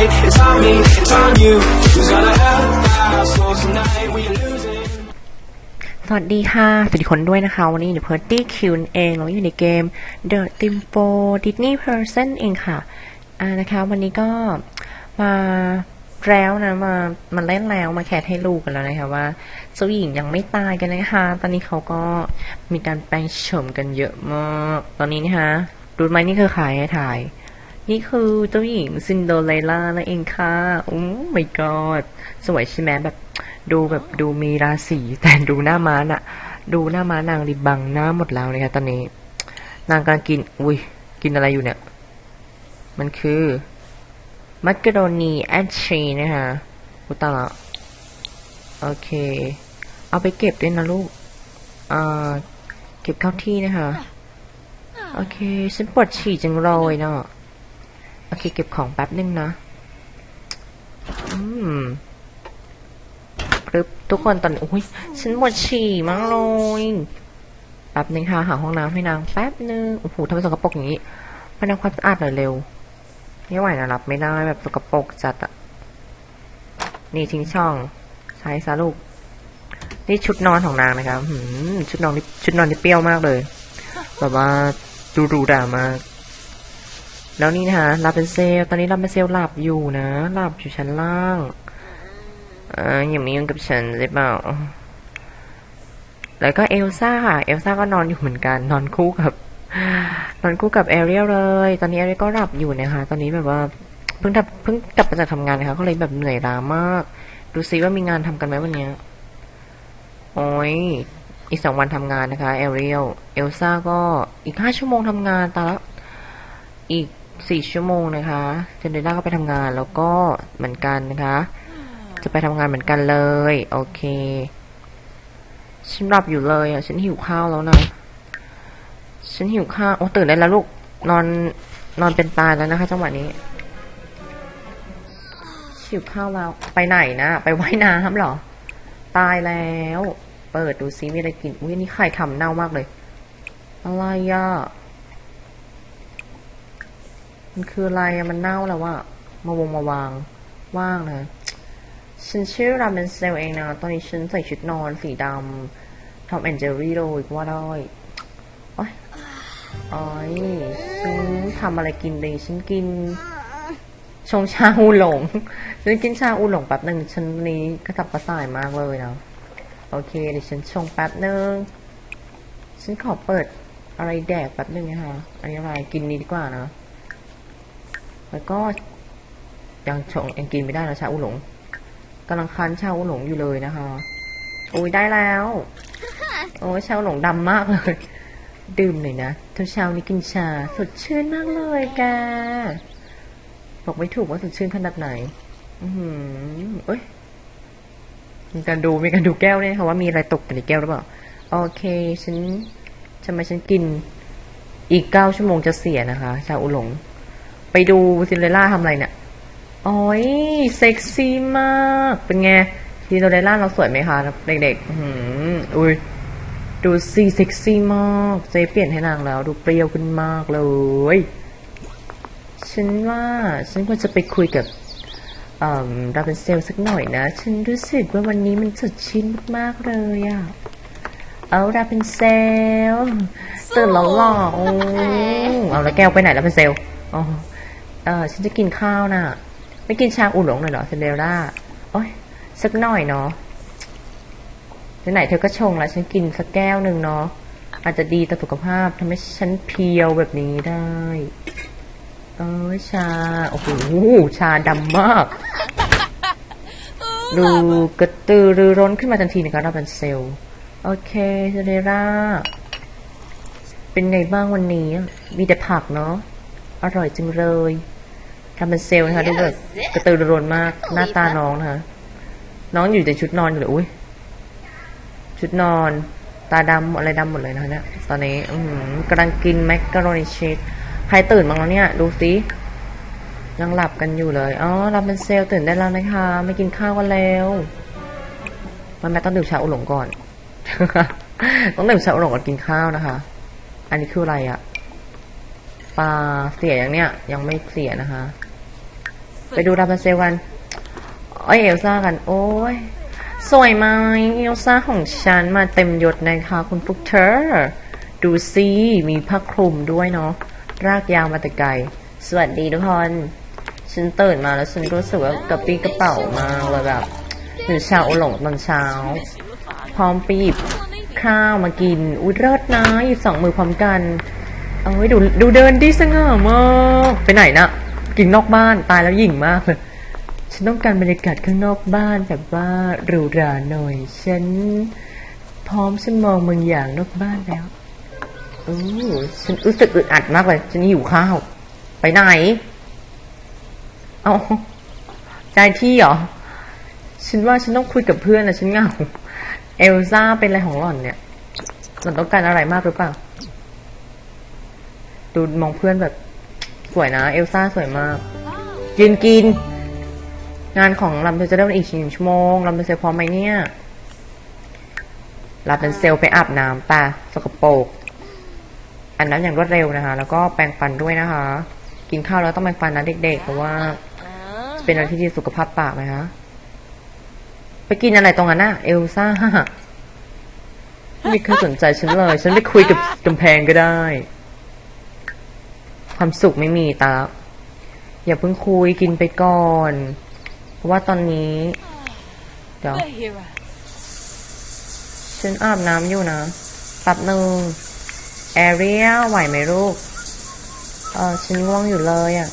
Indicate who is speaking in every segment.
Speaker 1: fight. It's on me, it's on you. Who's gonna help our souls tonight? We are losing.
Speaker 2: สวัสดีค่ะ สวัสดีคนด้วยนะคะ วันนี้เดี๋ยวเพิร์ตี้คิวเองเราอยู่ในเกม The Timpo Disney Person เองค่ะ อ่านะคะ วันนี้ก็มาแล้วนะมามาเล่นแล้วมาแคสให้ลูกกันแล้วนะคะว่าเจ้าหญิงยังไม่ตายกันนะคะ ตอนนี้เขาก็มีการแปลงโฉมกันเยอะมาก ตอนนี้นะคะรู้ไหมนี่คือใครให้ถ่าย นี่คือเจ้าหญิงซินโดเรลล่านั่นเองค่ะ โอ้ my god สวยใช่ไหมแบบดูแบบดูมีราศีแต่ดูหน้าม้าน่ะ ดูหน้าม้านางริบบังหน้าหมดแล้วนะคะตอนนี้ นางกำลังกิน อุ้ย กินอะไรอยู่เนี่ย มันคือ มักกะโรนีแอนชีนะคะอุยตาละโอเค เอาไปเก็บด้วยนะลูก อ่า เก็บเข้าที่นะคะ โอเค ฉันปวดฉี่จังเลยเนาะ โอเค เก็บของแป๊บนึงนะ อืมปึ๊บทุกคนตอนอุ้ยฉันปวดฉี่มากเลยแป๊บนึงค่ะหาห้องน้ำให้นางแป๊บนึงโอ้โหทำไมสกปรกอย่างนี้มาทำความสะอาดหน่อยเร็วไม่ไหวนะรับไม่ได้แบบสกปรกจัดอะนี่ทิ้งช่อง ใช้ซะลูกนี่ชุดนอนของนางนะคะหืมชุดนอนนี่ชุดนอนนี่เปรี้ยวมากเลย แบบว่าดูดูด่ามาก แล้วนี่นะคะลาเป็นเซลตอนนี้ลาเป็นเซลหลับอยู่นะ หลับอยู่ชั้นล่างเอ่าอย่ามายุ่งกับฉันได้เปล่าแล้วก็เอลซ่าค่ะเอลซ่าก็นอนอยู่เหมือนกัน นอนคู่กับ นอนคู่กับแอเรียลเลย ตอนนี้แอเรียลก็หลับอยู่นะคะ ตอนนี้แบบว่าเพิ่งทำเพิ่งกลับมาจากทำงานนะคะก็เลยแบบเหนื่อยล้ามาก ดูซิว่ามีงานทำกันไหมวันนี้โอ้ยอีกสองวันทำงานนะคะแอเรียลเอลซ่าก็อีกห้าชั่วโมงทำงานตาล้วอีก สี่ชั่วโมงนะคะเจนเดล่าก็ไปทำงานแล้วก็เหมือนกันนะคะ จะไปทำงานเหมือนกันเลย โอเคฉันหลับอยู่เลยอะฉันหิวข้าวแล้วนะฉันหิวข้าวโอ้ตื่นได้แล้วลูกนอนนอนเป็นตายแล้วนะคะ จังหวะนี้หิวข้าวแล้วไปไหนนะไปว่ายน้ำเหรอ ตายแล้ว เปิดดูซิมีอะไรกินอุ้ยอันนี่ไข่ทำเน่ามากเลย อะไรอะ มันคืออะไรมันเน่าแล้วอะมาวงมาวางว่างนะฉันชื่อราเมนเซลเองนะ ตอนนี้ฉันใส่ชุดนอนสีดำทอมแอนเจอรี่เลยว่าได้โอ้ยโอ้ยฉันทำอะไรกินดีฉันกิน ชงชาอูหลง ฉันกินชาอูหลงแป๊บหนึ่งฉันนี้กระตับกระส่ายมากเลยนะ โอเคเดี๋ยวฉันชงแป๊บหนึ่งฉันขอเปิดอะไรแดกแป๊บหนึ่งนะคะอันนี้อะไรกินนี้ดีกว่านะ แล้วก็ยังชงยังกินไม่ได้นะชาอูหลงกำลังคั้นชาอูหลงอยู่เลยนะคะโอ้ยได้แล้ว โอ้ยชาอูหลงดำมากเลย ดื่มหน่อยนะทุกเช้านี้กินชาสดชื่นมากเลยแกบอกไม่ถูกว่าสดชื่นขนาดไหน อือหือเอ้ยมีการดูมีการดูแก้วเนี่ยค่ะว่ามีอะไรตกอยู่ในแก้วหรือเปล่า โอเค ฉันทำไมฉันกินอีกเก้าชั่วโมงจะเสียนะคะ ชาอูหลง ไปดูซินเดอเรลล่าทำอะไรเนี่ยโอ้ยเซ็กซี่มาก เป็นไงซินเดอเรลล่าเราสวยไหมคะ เด็กๆอื้อหืออุ้ยดูซีเซ็กซี่มากเจเปลี่ยนให้นางแล้ว ดูเปรี้ยวขึ้นมากเลย ฉันว่าฉันควรจะไปคุยกับเอ่อราเป็นเซลสักหน่อยนะ ฉันรู้สึกว่าวันนี้มันสดชื่นมากๆเลยอะเอาราเป็นเซลตื่นแล้วเหรอโอ้เอาแล้วแก้วไปไหนแล้วเป็นเซลอ๋อ เออฉันจะกินข้าวน่ะ ไม่กินชาอุ่นหลงหน่อยเหรอเซนเดลล่าโอ้ยสักหน่อยเนาะไหนๆเธอก็ชงแล้ว ฉันกินสักแก้วหนึ่งเนาะอาจจะดีต่อสุขภาพทำให้ฉันเพรียวแบบนี้ได้ เออชา โอ้โห ชาดำมาก ดูกระตือรือร้นขึ้นมาทันทีนะคะเราเป็นเซลล์โอเคเซเรราเป็นไงบ้างวันนี้ มีแต่ผักเนาะ อร่อยจังเลยทำเป็นเซลล์นะคะดูแบบกระตือรือร้นมาก หน้าตาน้องนะคะน้องอยู่แต่ชุดนอนอยู่เลยอุ้ยชุดนอน ตาดำอะไรดำหมดเลยนะคะเนี่ยตอนนี้อือหือกำลังกินแมคกะโรนีชีสใครตื่นบ้างแล้วเนี่ย ดูสิยังหลับกันอยู่เลย อ๋อเราเป็นเซลล์ตื่นได้แล้วนะคะ ไม่กินข้าวกันแล้วมันแม่ต้องดื่มชาอุหลงก่อน ต้องดื่มชาอุหลงก่อนกินข้าวนะคะ อันนี้คืออะไรอะ ปลาเสียอย่างเนี้ย ยังไม่เสียนะคะ ไปดูราพันเซลกันเอ้ยเอลซ่ากัน โอ้ยสวยไหมเอลซ่าของฉันมาเต็มยศนะคะ คุณฟุกเธอ ดูซิมีผ้าคลุมด้วยเนาะรากยาวมาแต่ไกล สวัสดีทุกคนฉันตื่นมาแล้วฉันรู้สึกว่ากระปรี้กระเป๋ามากเลยแบบเหมือนชาวโอหลงตอนเช้า พร้อมไปหยิบข้าวมากินอุ้ยเลิศนะหยิบสองมือพร้อมกัน เอาไว้ดูดูเดินดิสง่ามากไปไหนนะกินนอกบ้านตายแล้วหยิ่งมากเลยฉันต้องการบรรยากาศข้างนอกบ้านแบบว่าหรูหราหน่อย ฉันพร้อมฉันมองบางอย่างนอกบ้านแล้วโอ้ฉันรู้สึกอึดอัดมากเลย ฉันหิวข้าว ไปไหน เอาใจที่เหรอ ฉันว่าฉันต้องคุยกับเพื่อนนะฉันเหงา เอลซ่าเป็นอะไรของหล่อนเนี่ย หล่อนต้องการอะไรมากหรือเปล่า ดูมองเพื่อนแบบ สวยนะ เอลซ่าสวยมาก ยืนกิน งานของลำเพลจะเริ่มอีกหนึ่งชั่วโมงลำเพลเซลพร้อมไหมเนี่ยลำเป็นเซลไปอาบน้ำป่ะสกปรกอันนั้นอย่างรวดเร็วนะคะ แล้วก็แปรงฟันด้วยนะคะ กินข้าวแล้วต้องแปรงฟันนะเด็กๆ เพราะว่าเป็นอะไรที่ดีสุขภาพปากนะคะไปกินอะไรตรงนั้นน่ะเอลซ่าไม่มีใครสนใจฉันเลย ฉันไปคุยกับกำแพงก็ได้ ความสุขไม่มีตาอย่าเพิ่งคุยกินไปก่อน เพราะว่าตอนนี้ เดี๋ยวฉันอาบน้ำอยู่นะแป๊บหนึ่งแอเรียไหวไหมลูก เออฉันง่วงอยู่เลยอะ่ะ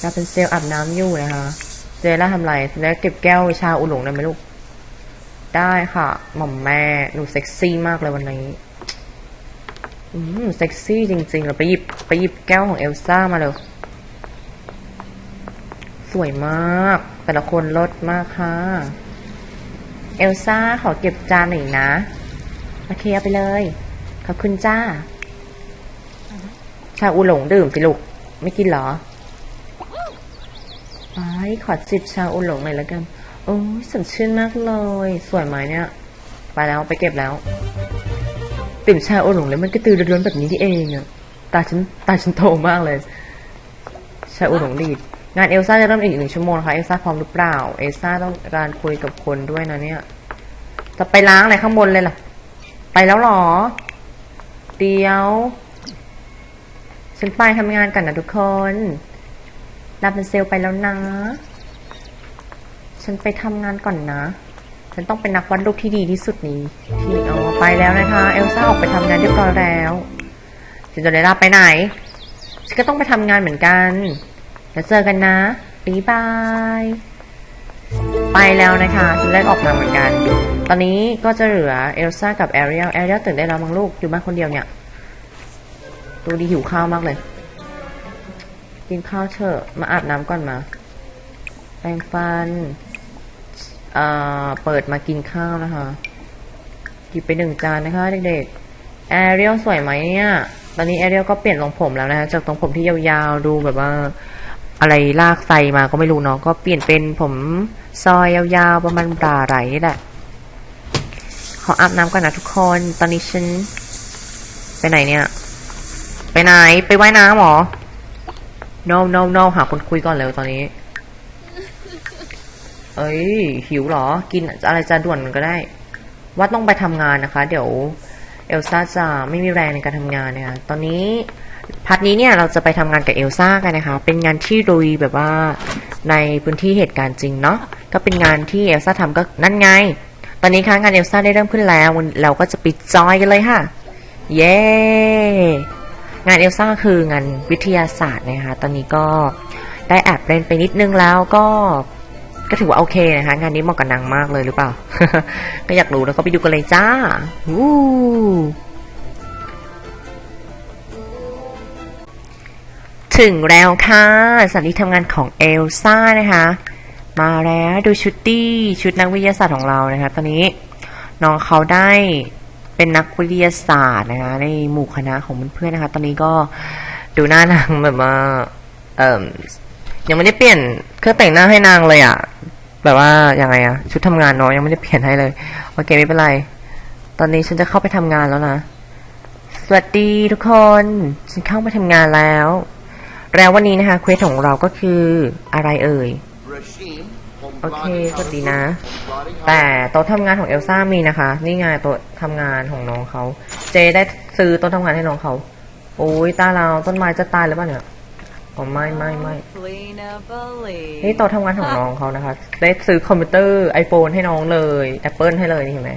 Speaker 2: เราเป็นเซลอาบน้ำอยู่นะคะเจล่าทำไรเจล่าเก็บแก้วชาอุหลงได้ไหมลูก ได้ค่ะ หม่อมแม่ หนูเซ็กซี่มากเลยวันนี้ อืมเซ็กซี่จริงๆเราไปหยิบไปหยิบแก้วของเอลซ่ามาเลยสวยมาก แต่ละคนลดมากค่ะ เอลซ่าขอเก็บจานหน่อยนะ โอเคเอาไปเลย ขอบคุณจ้า ชาอูหลงดื่มสิลูก ไม่กินเหรอไปขอจิบชาอูหลงหน่อยแล้วกัน โอ้ยสดชื่นมากเลย สวยไหมเนี่ย ไปแล้วไปเก็บแล้ว ตื่มชาโอหลงแล้วมันกระตือรือร้นแบบนี้ที่เองอะตาฉันตาฉันโตมากเลย ชาโอหลงดีดงานเอลซ่าจะเริ่มอีกหนึ่งชั่วโมงนะคะเอลซ่าพร้อมหรือเปล่าเอลซ่าต้องการคุยกับคนด้วยนะเนี่ยจะไปล้างอะไรข้างบนเลยล่ะ ไปแล้วหรอ เดี๋ยว ฉันไปทำงานกันนะทุกคนรับเป็นเซลไปแล้วนะ ฉันไปทำงานก่อนนะ ฉันต้องเป็นนักวาดรูปที่ดีที่สุดนี้ที่เอาไปแล้วนะคะ เอลซ่าออกไปทำงานเรียบร้อยแล้วซินโดเรลล่าไปไหน ฉันก็ต้องไปทำงานเหมือนกันแล้วเจอกันนะบ๊ายบาย ไปแล้วนะคะฉันได้ออกมาเหมือนกัน ตอนนี้ก็จะเหลือเอลซ่ากับแอเรียลแอเรียลตื่นได้แล้วมั้งลูกอยู่บ้านคนเดียวเนี่ยดูดีหิวข้าวมากเลย กินข้าวเถอะมาอาบน้ำก่อนมาแปรงฟัน เปิดมากินข้าวนะคะหยิบไปหนึ่งจานนะคะเด็กๆแอเรียลสวยไหมเนี่ยตอนนี้แอเรียลก็เปลี่ยนทรงผมแล้วนะคะจากทรงผมที่ยาวๆดูแบบว่าอะไรลากไซมาก็ไม่รู้เนาะก็เปลี่ยนเป็นผมซอยยาวๆประมาณปลาไหลนี่แหละขออาบน้ำก่อนนะทุกคนตอนนี้ฉันไปไหนเนี่ย ไปไหนไปว่ายน้ำเหรอ no no no หาคนคุยก่อนเลยตอนนี้ เอ้ย หิวเหรอ กินอะไรจะด่วนก็ได้ ว่าต้องไปทำงานนะคะ เดี๋ยวเอลซ่าจะไม่มีแรงในการทำงานนะคะ ตอนนี้พัดนี้เนี่ยเราจะไปทำงานกับเอลซ่ากันนะคะ เป็นงานที่ลุยแบบว่าในพื้นที่เหตุการณ์จริงเนาะ ก็เป็นงานที่เอลซ่าทำก็นั่นไง ตอนนี้ค่ะงานเอลซ่าได้เริ่มขึ้นแล้ว เราก็จะไปจอยกันเลยค่ะ เย้ งานเอลซ่าคืองานวิทยาศาสตร์นะคะ ตอนนี้ก็ได้แอบเล่นไปนิดนึงแล้วก็ ก็ถือว่าโอเคนะคะ งานนี้เหมาะกับนางมากเลยหรือเปล่า ก็อยากรู้แล้วก็ไปดูกันเลยจ้าวู้ถึงแล้วค่ะสถานที่ทำงานของเอลซ่านะคะ มาแล้วดูชุดดี้ชุดนักวิทยาศาสตร์ของเรานะคะ ตอนนี้น้องเขาได้เป็นนักวิทยาศาสตร์นะคะ ในหมู่คณะของเพื่อนๆนะคะ ตอนนี้ก็ดูหน้านางแบบว่าเอ่ม ยังไม่ได้เปลี่ยนเครื่องแต่งหน้าให้นางเลยอะ่ะ แบบว่ายังไงอะ่ะ ชุดทำงานน้องยังไม่ได้เปลี่ยนให้เลยโอเคไม่เป็นไร ตอนนี้ฉันจะเข้าไปทำงานแล้วนะสวัสดีทุกคนฉันเข้ามาทำงานแล้ว แล้ววันนี้นะคะเควสของเราก็คืออะไรเอ่ยโอเคสวัสดีนะ แต่โต๊ะทำงานของเอลซ่ามีนะคะ นี่ไงโต๊ะทำงานของน้องเขา เจได้ซื้อโต๊ะทำงานให้น้องเขา โอ้ยตาเราต้นไม้จะตายหรือเปล่าเนี่ย อ๋อไม่ไม่ไม่
Speaker 3: Lena believe.
Speaker 2: นี่โต๊ะทำงานของน้องเขานะคะ ได้ซื้อคอมพิวเตอร์ iPhone ให้น้องเลย Apple ให้เลยนี่เห็นไหม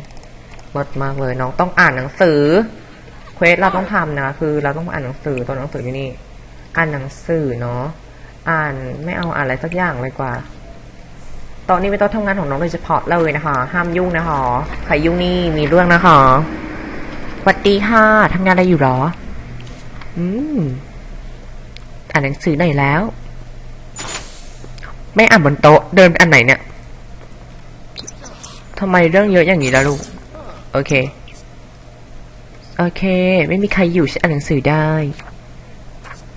Speaker 2: มดมากเลย น้องต้องอ่านหนังสือ เควสเราต้องทำนะ คือเราต้องอ่านหนังสือตัวหนังสืออยู่นี่ อ่านหนังสือเนาะ อ่านไม่เอาอ่านอะไรสักอย่างเลยกว่าตอนนี้เป็นโต๊ะทำงานของน้องโดยเฉพาะเลยนะคะ ห้ามยุ่งนะคะใครยุ่งนี่มีเรื่องนะคะสวัสดีค่ะทำงานอะไรอยู่หรอ อืม อ่านหนังสือไหนอยแล้ว ไม่อ่านบนโต๊ะ เดินไปอันไหนเนี่ยทำไมเรื่องเยอะอย่างนี้ล่ะลูก โอเค โอเค ไม่มีใครอยู่ฉันอ่านหนังสือได้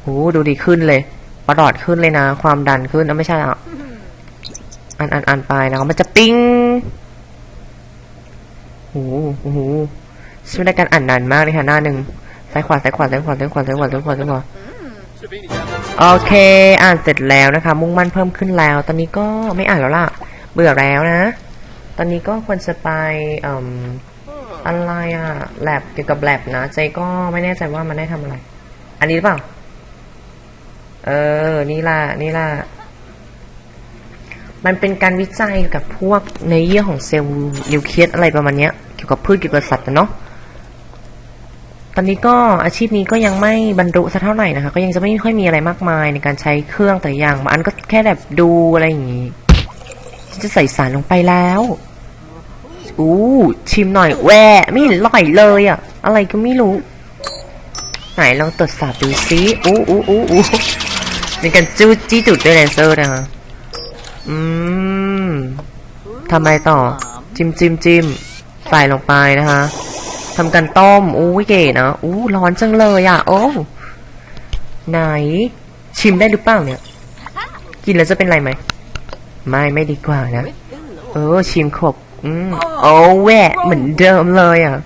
Speaker 2: โอ้ดูดีขึ้นเลยประหลอดขึ้นเลยนะ ความดันขึ้นนะไม่ใช่อะอ่านอ่านอ่านไปนะมันจะปิ้งโอ้โหโอ้โหใช้เวลาการอ่านนานมากเลยค่ะหน้าหนึ่งซ้ายขวาซ้ายขวาซ้ายขวาซ้ายขวาซ้ายขวาซ้ายขวาซ้ายขวา โอเค อ่านเสร็จแล้วนะคะ มุ่งมั่นเพิ่มขึ้นแล้ว ตอนนี้ก็ไม่อ่านแล้วล่ะ เบื่อแล้วนะ ตอนนี้ก็ควรจะไปออะไรอะแลบเกี่ยวกับแลบนะเจก็ไม่แน่ใจว่ามันได้ทำอะไร อันนี้หรือเปล่า เออ นี่ล่ะ นี่ล่ะ มันเป็นการวิจัยเกี่ยวกับพวกในเยื่อของเซลล์นิวเคลียสอะไรประมาณนี้เกี่ยวกับพืชเกี่ยวกับสัตว์นะเนาะ อนนี้ก็อาชีพนี้ก็ยังไม่บรรลุสักเท่าไหร่นะคะ ก็ยังจะไม่ค่อยมีอะไรมากมายในการใช้เครื่องแต่อย่างบางอันก็แค่แบบดูอะไรอย่างงี้จะใส่สารลงไปแล้วอู้ชิมหน่อยแหวะไม่เห็นอร่อยเลยอะอะไรก็ไม่รู้ ไหนลองตรวจสอบดูซิอู้อู้อู้อู้ในการจู้จี้จุดด้วยเลเซอร์นะคะอืมทำไมต่อ จิ้มจิ้มจิ้มใส่ลงไปนะคะ ทำการต้มอู้ยเก๋นะอู้ร้อนจังเลยอะ โอ้ ไหน ชิมได้หรือเปล่าเนี่ย กินแล้วจะเป็นไรไหม ไม่ไม่ดีกว่านะ เออ ชิมขบอืมโอ้แหวะเหมือนเดิมเลยอะ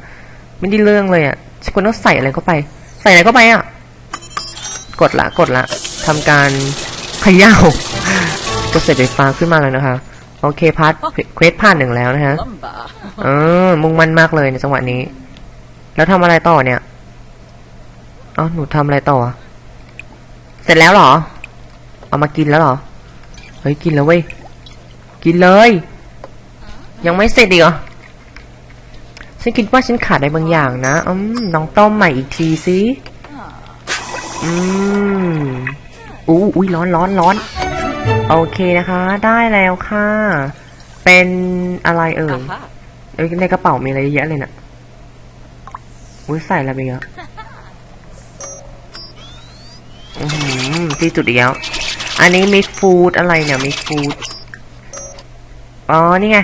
Speaker 2: ไม่ได้เรื่องเลยอะฉันควรต้องใส่อะไรเข้าไป ใส่อะไรเข้าไปอะ กดละกดละทำการขย่าก็เสร็จไฟฟ้าขึ้นมาแล้วนะคะ โอเคพาร์ทเควสผ่านหนึ่งแล้วนะฮะเออมุ่งมั่นมากเลยในจังหวะนี้ แล้วทำอะไรต่อเนี่ย เอ้าหนูทำอะไรต่ออะเสร็จแล้วเหรอ เอามากินแล้วเหรอ เฮ้ยกินแล้วเว้ย กินเลย ยังไม่เสร็จอีกเหรอ ฉันคิดว่าฉันขาดอะไรบางอย่างนะอืมลองต้มใหม่อีกทีสิ อืมอู้อุ้ยร้อนร้อนร้อนโอเคนะคะ ได้แล้วค่ะ เป็นอะไรเอ่ย
Speaker 3: Aha.
Speaker 2: เอ้ยในกระเป๋ามีอะไรเยอะแยะเลยน่ะ อุ้ยใส่อะไรไปเยอะอืมที่จุดอีกแล้วอันนี้มีฟูดอะไรเนี่ยมีฟูดอ๋อ นี่ไง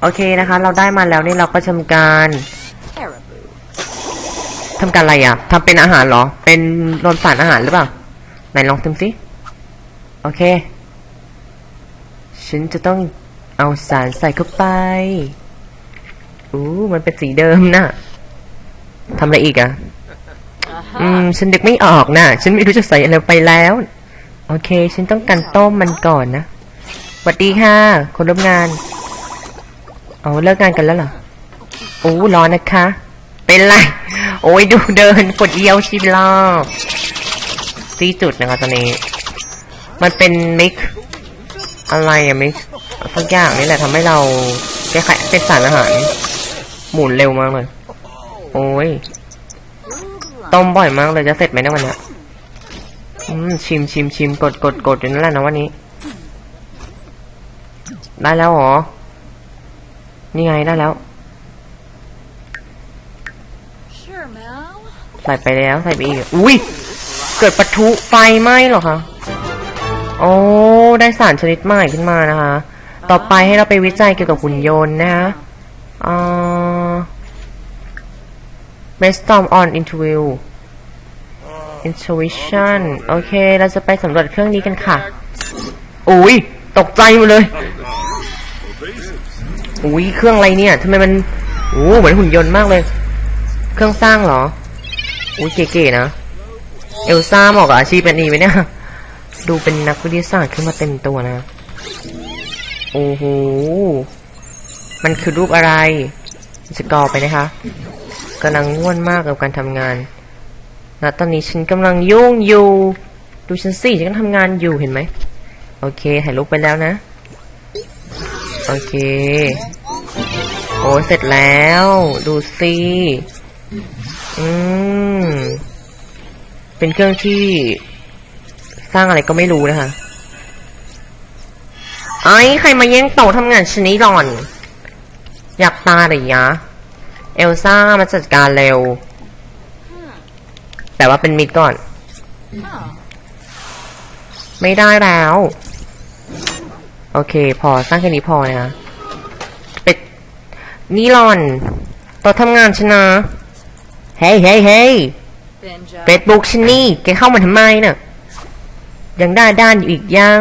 Speaker 2: โอเคนะคะ เราได้มาแล้วนี่เราก็ทำการทำการอะไรอะทำเป็นอาหารเหรอ เป็นรวมสารอาหารหรือเปล่า ไหนลองทำสิ โอเค ฉันจะต้องเอาสารใส่เข้าไปอู้มันเป็นสีเดิมน่ะ ทำอะไรอีกอะ อืม ฉันนึกไม่ออกน่ะ ฉันไม่รู้จะใส่อะไรไปแล้ว โอเค ฉันต้องการต้มมันก่อนนะสวัสดีค่ะ คนร่วมงาน เอาเลิกงานกันแล้วเหรอ โอ้ร้อนนะคะ เป็นไร โอ้ยดูเดินกดเยี่ยวชิลอบที่จุดนะคะตอนนี้ มันเป็นมิก อะไรอะมิกสักอย่างนี่แหละทำให้เราคล้ายๆเป็นสารอาหาร หมุนเร็วมากเลย โอ้ย ต้มบ่อยมากเลยจะเสร็จไหมนะวันนี้อืมชิมชิมชิมกดกดกดอยู่นั่นแหละนะวันนี้ ได้แล้วเหรอ นี่ไงได้แล้ว ใส่ไปแล้วใส่ไปอีก อุ้ย เกิดปะทุไฟไหม้เหรอคะ โอ้ ได้สารชนิดใหม่ขึ้นมานะคะ ต่อไปให้เราไปวิจัยเกี่ยวกับหุ่นยนต์นะคะอ่า brainstorm on interview intuition โอเค เราจะไปสำรวจเครื่องนี้กันค่ะ อุ้ย ตกใจหมดเลย อุ้ย เครื่องอะไรเนี่ย ทำไมมันโอ้เหมือนหุ่นยนต์มากเลย เครื่องสร้างเหรอ อุ้ยเก๋ๆนะ เอลซ่าเหมาะกับอาชีพแบบนี้ไหมเนี่ย ดูเป็นนักวิทยาศาสตร์ขึ้นมาเต็มตัวนะ โอ้โห มันคือรูปอะไร จะกอไปนะคะ กำลังง่วนมากกับการทำงานณตอนนี้ฉันกำลังยุ่งอยู่ ดูฉันสิฉันก็ทำงานอยู่เห็นไหม โอเคถ่ายรูปไปแล้วนะ โอเค โอ้เสร็จแล้ว ดูสิอืม เป็นเครื่องที่ สร้างอะไรก็ไม่รู้นะคะไอ้ใครมาแย่งโต๊ะทำงานชนิดหล่อน อยากตาหรือยะ เอลซ่ามาจัดการเร็ว แต่ว่าเป็นมิดก่อน
Speaker 3: Oh.
Speaker 2: ไม่ได้แล้ว โอเค พอสร้างแค่นี้พอนะคะเป็ดนี่หล่อนโต๊ะทำงานชนะ เฮ้ยเฮ้ยเฮ้ย
Speaker 3: Binge.
Speaker 2: เฟซบุ๊กฉันนี่แกเข้ามาทำไมเน่ะ ยังได้ด้านอยู่อีกยัง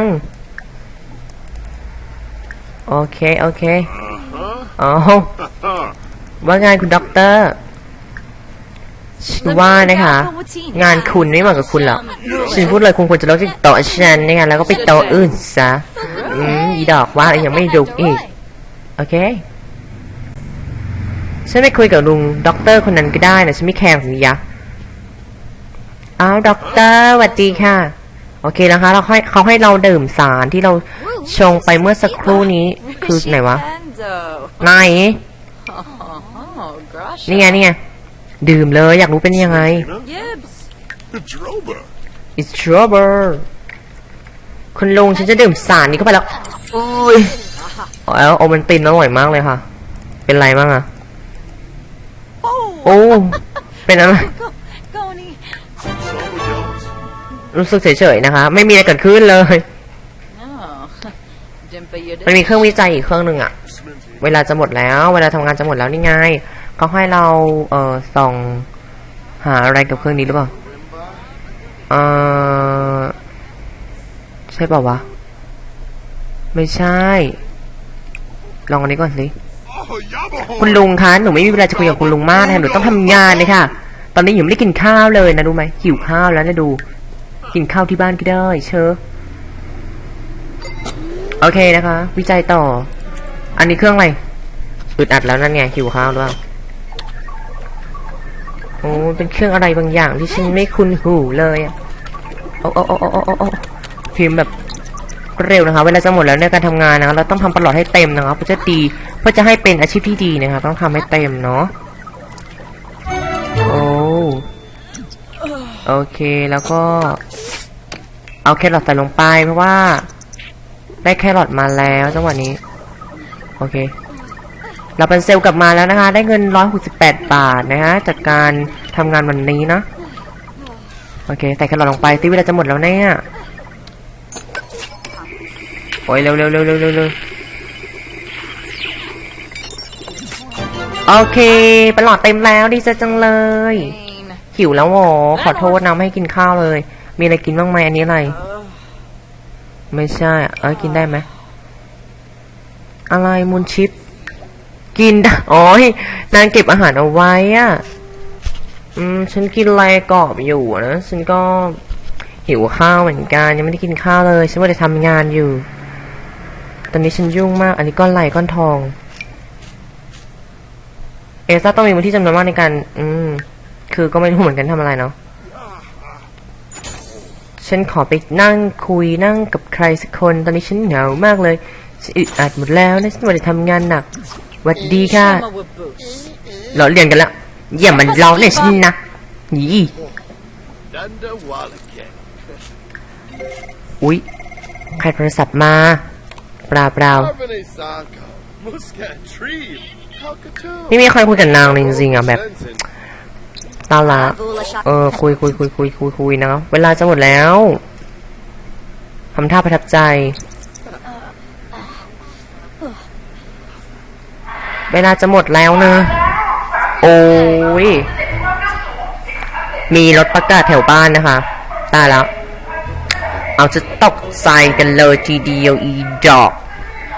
Speaker 2: โอเค โอเค อ๋อ ว่าไงคุณด็อกเตอร์ฉันว่านะคะ งานคุณไม่เหมาะกับคุณหรอกฉันพูดเลยคุณควรจะลดจากโต๊ะฉันนะคะแล้วก็ไปโต๊ะอื่นซะอืมอีดอกว่ายังไม่ดุอีก โอเค ฉันไปคุยกับลุงด็อกเตอร์คนนั้นก็ได้นะฉันไม่แคร์ของยะอ้าวด็อกเตอร์สวัสดีค่ะ โอเคนะคะ เราให้เขาให้เราดื่มสารที่เราชงไปเมื่อสักครู่นี้ คือไหนวะไหน นี่ไงนี่ไงดื่มเลยอยากรู้เป็นยังไง
Speaker 3: Gibbs.
Speaker 4: Droba.
Speaker 2: It's trouble คุณลุงฉันจะดื่มสารนี้เข้าไปแล้วอุ้ยอ๋อแล้วโอมันตินอร่อยมากเลยค่ะ เป็นไรบ้างอะ
Speaker 3: Oh.
Speaker 2: โอ้เป็นอะไร
Speaker 3: Go, Goni.
Speaker 4: Someone else.
Speaker 2: รู้สึกเฉยๆนะคะ ไม่มีอะไรเกิดขึ้นเลย
Speaker 3: Oh. Dimpa, you
Speaker 2: มัน
Speaker 3: did.
Speaker 2: มีเครื่องวิจัยอีกเครื่องหนึ่งอะเวลาจะหมดแล้ว เวลาทำงานจะหมดแล้วนี่ไง เขาให้เราเอ่อส่องหาอะไรกับเครื่องนี้หรือเปล่าเออใช่เปล่าวะ ไม่ใช่ ลองอันนี้ก่อนสิคุณลุงคะหนูไม่มีเวลาจะคุยกับคุณลุงมากนะหนูต้องทำงานเลยค่ะ ตอนนี้หนูไม่ได้กินข้าวเลยนะรู้ไหมหิวข้าวแล้วนะดู กินข้าวที่บ้านก็ได้เชอโอเคนะคะ วิจัยต่อ อันนี้เครื่องอะไรอึดอัดแล้วนั่นไงหิวข้าวหรือเปล่า โอ้เป็นเครื่องอะไรบางอย่างที่ฉันไม่คุ้นหูเลยอะโอ้โอ้โอ้โอ้โอ้โอ้พิมพ์แบบเร็วนะคะเวลาจะหมดแล้วในการทำงานนะเราต้องทำตลอดให้เต็มนะคะเพื่อจะดีเพื่อจะให้เป็นอาชีพที่ดีนะคะต้องทำให้เต็มเนาะโอ้โอเคแล้วก็ เอาแครอทใส่ลงไปเพราะว่า ได้แครอทมาแล้วจังหวะนี้ โอเค เราเป็นเซลกลับมาแล้วนะคะ ได้เงิน 168 บาทนะคะจากการทำงานวันนี้นะ โอเค ใส่แครอทลงไปตีเวลาจะหมดแล้วเนี่ยโอ้ยเร็วเร็วเร็วเร็วเร็วเร็วโอเคปลอดเต็มแล้วดีใจจังเลย หิวแล้วโหขอโทษนะไม่ให้กินข้าวเลย มีอะไรกินบ้างไหมอันนี้อะไร ไม่ใช่อะเอ้ยกินได้ไหมอะไรมูลชิป กินได้อ๋อยนางเก็บอาหารเอาไว้อะ อืม ฉันกินอะไรกรอบอยู่นะ ฉันก็หิวข้าวเหมือนกันยังไม่ได้กินข้าวเลย ฉันว่าจะทำงานอยู่ ตอนนี้ฉันยุ่งมาก อันนี้ก้อนไหลก้อนทอง เอซ่าต้องมีพื้นที่จำนวนมากในการ อืม คือก็ไม่รู้เหมือนกันทำอะไรเนาะฉันขอไปนั่งคุยนั่งกับใครสักคน ตอนนี้ฉันเหงามากเลยอึดอัดหมดแล้วนะฉันวันจะทำงานหนัก หวัดดีค่ะเราเรียนกันแล้วอย่ามันร้องเลยฉันนะยี่อุ๊ย ใครโทรศัพท์มาเปล่าเปล่าไม่มีใครคุยกับนางเลยจริงๆอะแบบตาละเออคุยคุยคุยคุยคุยคุยนะ เวลาจะหมดแล้วทำท่าประทับใจ เวลาจะหมดแล้วนะ โอ้ย มีรถประกาศแถวบ้านนะคะ ตายแล้ว เอาจะตกใจกันเลยทีเดียวอีดอก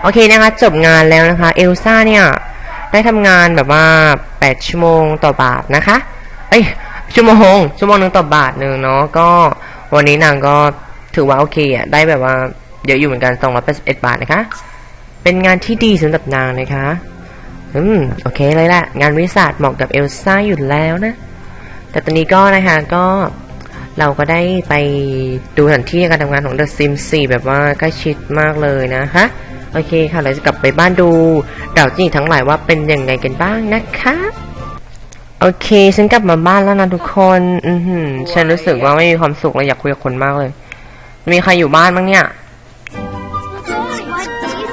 Speaker 2: โอเคนะคะ จบงานแล้วนะคะ เอลซ่าเนี่ย ได้ทำงานแบบว่า 8 ชั่วโมงต่อบาทนะคะ เอ้ย ชั่วโมง ชั่วโมงหนึ่งต่อบาทหนึ่งเนาะ ก็วันนี้นางก็ถือว่าโอเคอะ ได้แบบว่าเยอะอยู่เหมือนกัน281บาทนะคะ เป็นงานที่ดีสำหรับนางนะคะ อืม โอเคเลยแหละงานวิสาเหมาะกับเอลซ่าอยู่แล้วนะ แต่ตอนนี้ก็นะคะก็เราก็ได้ไปดูสถานที่การทำงานของ The Sims 4 แบบว่าใกล้ชิดมากเลยนะคะโอเคค่ะ เราจะกลับไปบ้านดูดาวจริงทั้งหลายว่าเป็นยังไงกันบ้างนะคะ โอเค ฉันกลับมาบ้านแล้วนะทุกคน อือหือฉันรู้สึกว่าไม่มีความสุขเลยอยากคุยกับคนมากเลย มีใครอยู่บ้านบ้างเนี่ย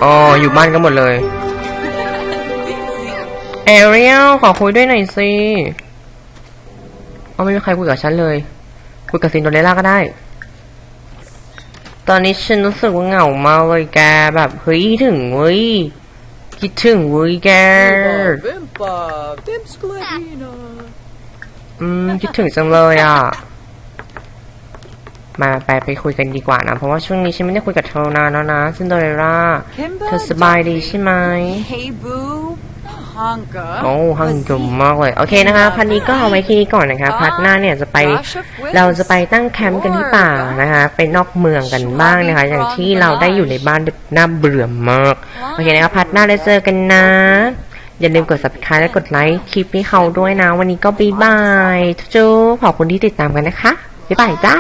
Speaker 2: อ๋อ อยู่บ้านกันหมดเลย เอเรียลขอคุยด้วยหน่อยสิเอาไม่มีใครคุยกับฉันเลย คุยกับซินโดเรล่าก็ได้ ตอนนี้ฉันรู้สึกว่าเหงามากเลยแกแบบเฮ้ยถึงเว้ยคิดถึงเว้ยแก อืมคิดถึงจังเลยอะ มาไปไปคุยกันดีกว่านะ เพราะว่าช่วงนี้ฉันไม่ได้คุยกับเธอนานแล้วนะซินโดเรล่า เธอสบายดีใช่ไหม โอ้หังจุ่มมากเลย โอเคนะคะพันนี้ก็เอาไว้ที่นี้ก่อนนะคะพัดหน้าเนี่ยจะไปเราจะไปตั้งแคมป์กันที่ป่านะคะไปนอกเมืองกันบ้างนะคะ อย่างที่เราได้อยู่ในบ้านน่าเบื่อมาก โอเคนะคะพัดหน้าได้เจอกันนะ อย่าลืมกด subscribe และกดไลค์คลิปให้เขาด้วยนะ วันนี้ก็บ๊ายบายจุ๊บขอบคุณที่ติดตามกันนะคะบ๊ายบายจ้า